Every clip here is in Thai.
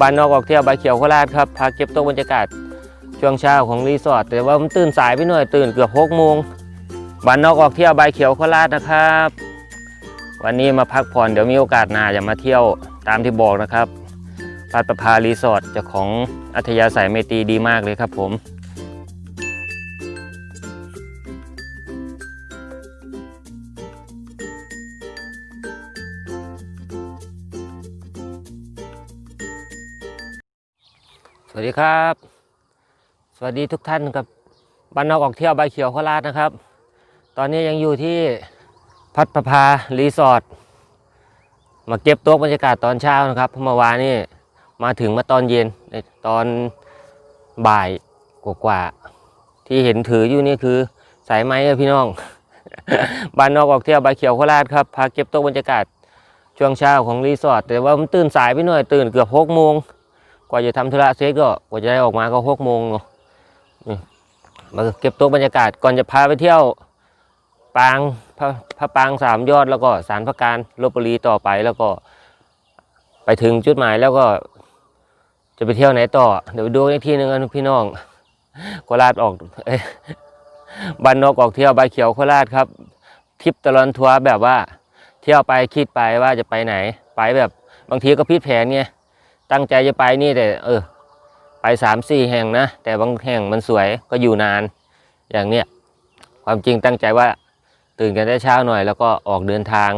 บ้านนอกออกเที่ยวใบเขียวโคราชครับพาเก็บตกบรรยากาศช่วงเช้าของรีสอร์ทแต่ว่ามันตื่นสายไปหน่อยตื่นเกือบหกโมงบ้านนอกออกเที่ยวใบเขียวโคราชนะครับ วันนี้มาพักผ่อนเดี๋ยวมีโอกาสหน้าจะมาเที่ยวตามที่บอกนะครับพัดประพารีสอร์ทเจ้าของอัธยาศัยเมตีดีมากเลยครับผม สวัสดีครับ สวัสดีทุกท่านครับบ้านนอกออกเที่ยวใบเขียวโคราชนะครับ ตอนนี้ยังอยู่ที่พัดประภารีสอร์ทมาเก็บต๊ะบรรยากาศตอนเช้านะครับเพมื่อวานนี่มาถึงมาตอนเย็นในตอนบ่ายกว่าๆที่เห็นถืออยู่นี่คือสายไหมอะพี่น้องบ้านนอกออกเที่ยวใบเขียวโคราชครับพาเก็บต๊ะบรรยากาศช่วงเช้าของรีสอร์ทแต่ว่ามันตื่นสายไปหน่อยตื่นเกือบหกโมง กว่าจะทำธุระเสร็จก็กว่าจะได้ออกมาก็หกโมงเนาะมาเก็บโต๊ะบรรยากาศก่อนจะพาไปเที่ยวปางพระพระปางสามยอดแล้วก็สารพระการลบบุรีต่อไปแล้วก็ ไปถึงจุดหมายแล้วก็ จะไปเที่ยวไหนต่อ เดี๋ยวไปดูอีกทีหนึ่งกันพี่น้องโคราชออกบ้านนอกออกเที่ยวใบเขียวโคราชครับทริปตลอดทัวร์แบบว่า เที่ยวไปคิดไปว่าจะไปไหน ไปแบบบางทีก็พิดแผนไง ตั้งใจจะไปนี่แต่ เออ ไปสามสี่แห่งนะ แต่บางแห่งมันสวยก็อยู่นานอย่างเนี้ยความจริงตั้งใจว่าตื่นกันได้เช้าหน่อย แล้วก็ออกเดินทาง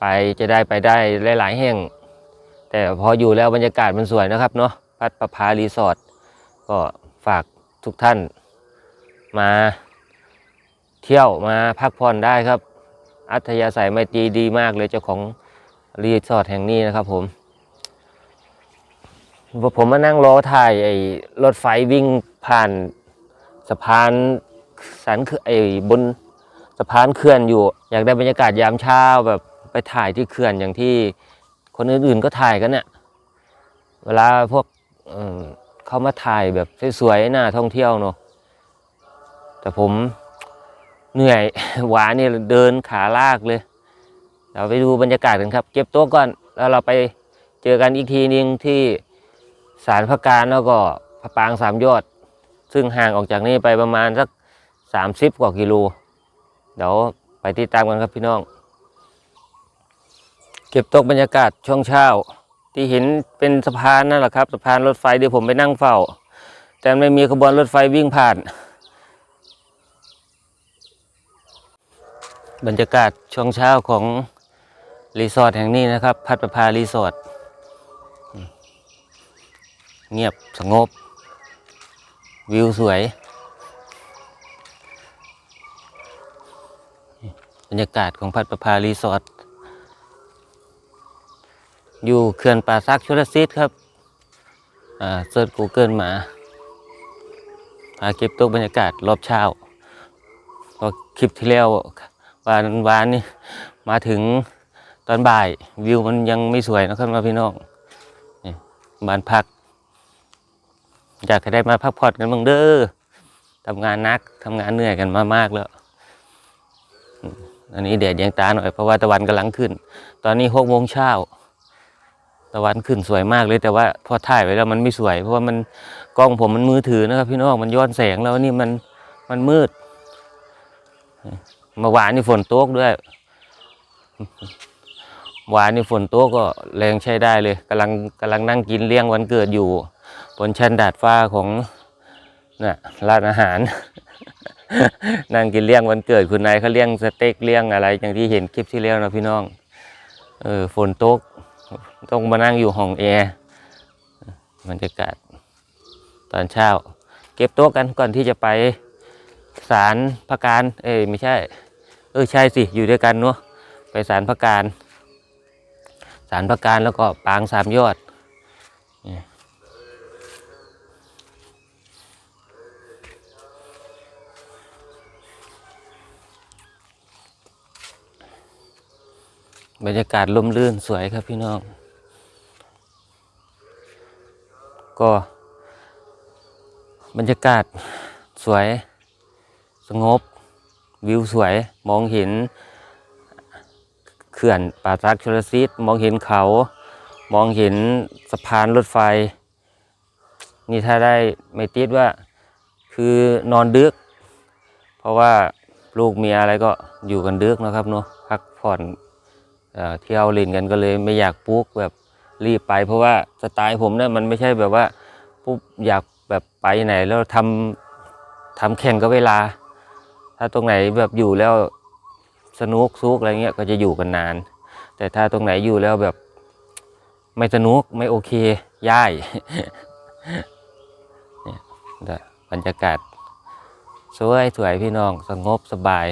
ไปจะได้ไปได้หลาย ๆ แห่ง แต่พออยู่แล้วบรรยากาศมันสวยนะครับเนาะพัดประภารีสอร์ทก็ฝากทุกท่านมาเที่ยวมาพักผ่อนได้ครับ อัธยาศัยไม่ตีดีมากเลยเจ้าของรีสอร์ทแห่งนี้นะครับผม ผมมานั่งรอถ่ายไอ้รถไฟวิ่งผ่านสะพานสันคือไอ้บนสะพานเขื่อนอยู่ อยากได้บรรยากาศยามเช้าแบบไปถ่ายที่เขื่อนอย่างที่คนอื่นๆก็ถ่ายกันเนี่ยเวลาพวกเขามาถ่ายแบบสวยๆน่าท่องเที่ยวเนาะแต่ผมเหนื่อยหวานนี่เดินขาลากเลย เราไปดูบรรยากาศกันครับ เก็บต๊ะก่อน แล้วเราไปเจอกันอีกทีนึงที่ สารพระการแล้วก็พระปางสามยอด ซึ่งห่างออกจากนี่ไปประมาณสักสามสิบกว่ากิโลเดี๋ยวไปติดตามกันครับพี่น้อง เก็บตกบรรยากาศช่วงเช้า ที่เห็นเป็นสะพานนั่นแหละครับสะพานรถไฟเดี๋ยวผมไปนั่งเฝ้า แต่ไม่มีขบวนรถไฟวิ่งผ่าน บรรยากาศช่วงเช้าของรีสอร์ทแห่งนี้นะครับ พัดประภารีสอร์ท เงียบสงบ วิวสวย บรรยากาศของพัดประภารีสอร์ทอยู่เขื่อนป่าซักชลซิดครับเซิร์ชกูเกิลมาพาเก็บตัวบรรยากาศรอบเช้าเพอคลิปที่แล้ววานวานนี่มาถึงตอนบ่ายวิวมันยังไม่สวยนะครับพี่น้องบ้านพัก อยากให้ได้มาพักผ่อนกันบ้างเด้อทำงานนักทำงานเหนื่อยกันมามากแล้วอันนี้แดดยังตาหน่อยเพราะว่าตะวันกำลังขึ้น ตอนนี้หกโมงเช้าตะวันขึ้นสวยมากเลยแต่ว่าพอถ่ายไว้แล้วมันไม่สวย เพราะว่ามันกล้องผมมันมือถือนะครับ พี่น้องมันย้อนแสงแล้วนี่มันมันมืดเมื่อวานนี่ฝนตกด้วยวานนี่ฝนตกก็แรงใช้ได้เลยกำลังกำลังนั่งกินเลี้ยงวันเกิดอยู่ บนชั้นดาดฟ้าของน่ะร้านอาหาร นั่งกินเลี้ยงวันเกิดคุณนายเขาเลี้ยงสเต็กเลี้ยงอะไร อย่างที่เห็นคลิปที่แล้วนะพี่น้อง เออฝนตกต้องมานั่งอยู่ห้องแอร์บรรยากาศตอนเช้า เก็บโต๊ะกันก่อนที่จะไปศาลพระการ เอ้ยไม่ใช่ เออใช่สิอยู่ด้วยกันเนาะไปศาลพระการศาลพระการแล้วก็ปางสามยอด บรรยากาศลมลื่นสวยครับพี่น้อง ก็บรรยากาศสวย สงบ วิวสวยมองเห็นเขื่อนป่าซักชลซิดมองเห็นเขา มองเห็นสะพานรถไฟ นี่ถ้าได้ไม่ติดว่า คือนอนดึก เพราะว่าลูกเมียอะไรก็อยู่กันดึกนะครับเนาะพักผ่อน เที่ยวเล่นกันก็เลยไม่อยากปลุกแบบรีบไป เพราะว่าสไตล์ผมเนี่ยมันไม่ใช่แบบว่าปุ๊บอยากแบบไปไหนแล้วทำทำแข่งกับเวลา ถ้าตรงไหนแบบอยู่แล้วสนุกซุกอะไรเงี้ยก็จะอยู่กันนาน แต่ถ้าตรงไหนอยู่แล้วแบบไม่สนุกไม่โอเคย่ายเนี่ยบรรยากาศ สวยสวยพี่น้องสงบสบาย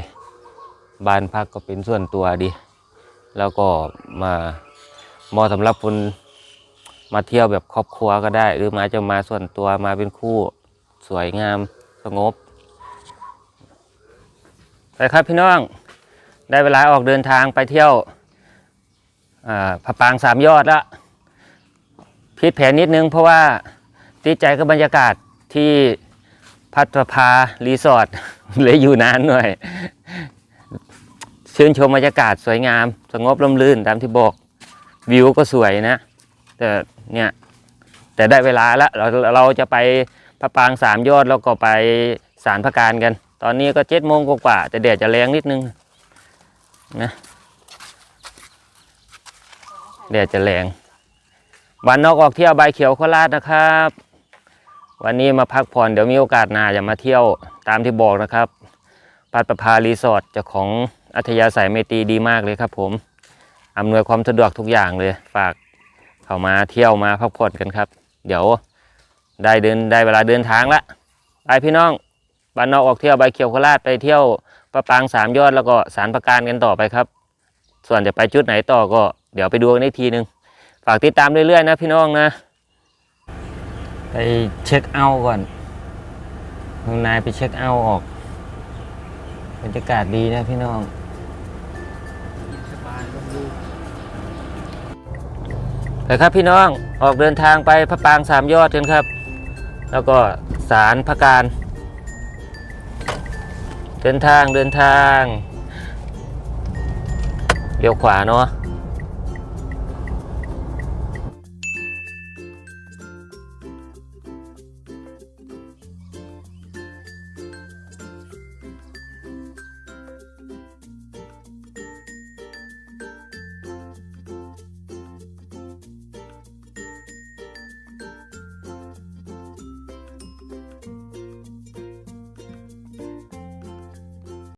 บ้านพักก็เป็นส่วนตัวดี แล้วก็มาเหมาะสำหรับคนมาเที่ยวแบบครอบครัวก็ได้ หรือมาจะมาส่วนตัวมาเป็นคู่สวยงามสงบไปครับพี่น้อง ได้เวลาออกเดินทางไปเที่ยวอ่าปางสามยอดแล้วพิดแผนนิดนึงเพราะว่าติดใจกับบรรยากาศที่พัทภารีสอร์ทเลยอยู่นานหน่อย ชื่นชมบรรยากาศสวยงาม สงบร่มรื่นตามที่บอก วิวก็สวยนะ แต่เนี่ยแต่ได้เวลาแล้วเราเราจะไปพระปางสามยอดแล้วก็ไปสารพระการกัน ตอนนี้ก็เจ็ดโมงกว่าแต่แดดจะแรงนิดนึงนะแดดจะแรงวันนอกออกเที่ยวใบเขียวโคราชนะครับ วันนี้มาพักผ่อนเดี๋ยวมีโอกาสหน้าจะมาเที่ยวตามที่บอกนะครับ ปัดประภารีสอร์ทเจ้าของ อัธยาศัยเมตีดีมากเลยครับ ผมอำนวยความสะดวกทุกอย่างเลยฝากเข้ามาเที่ยวมาพักผ่อนกันครับ เดี๋ยวได้เดินได้เวลาเดินทางละไปพี่น้องบ้านนอกออกเที่ยวใบเขียวโคราชไปเที่ยวประปางสามยอดแล้วก็สารประการกันต่อไปครับ ส่วนจะไปจุดไหนต่อก็เดี๋ยวไปดูกันอีกทีหนึ่งฝากติดตามเรื่อยๆนะพี่น้องนะ ไปเช็คเอาท์ก่อนข้างในไปเช็คเอาท์ออกบรรยากาศดีนะพี่น้อง บายลงดูไปครับพี่น้องออกเดินทางไปพระปางสามยอดกันครับ แล้วก็สารพระการ เดินทางเดินทางเลี้ยวขวาเนาะ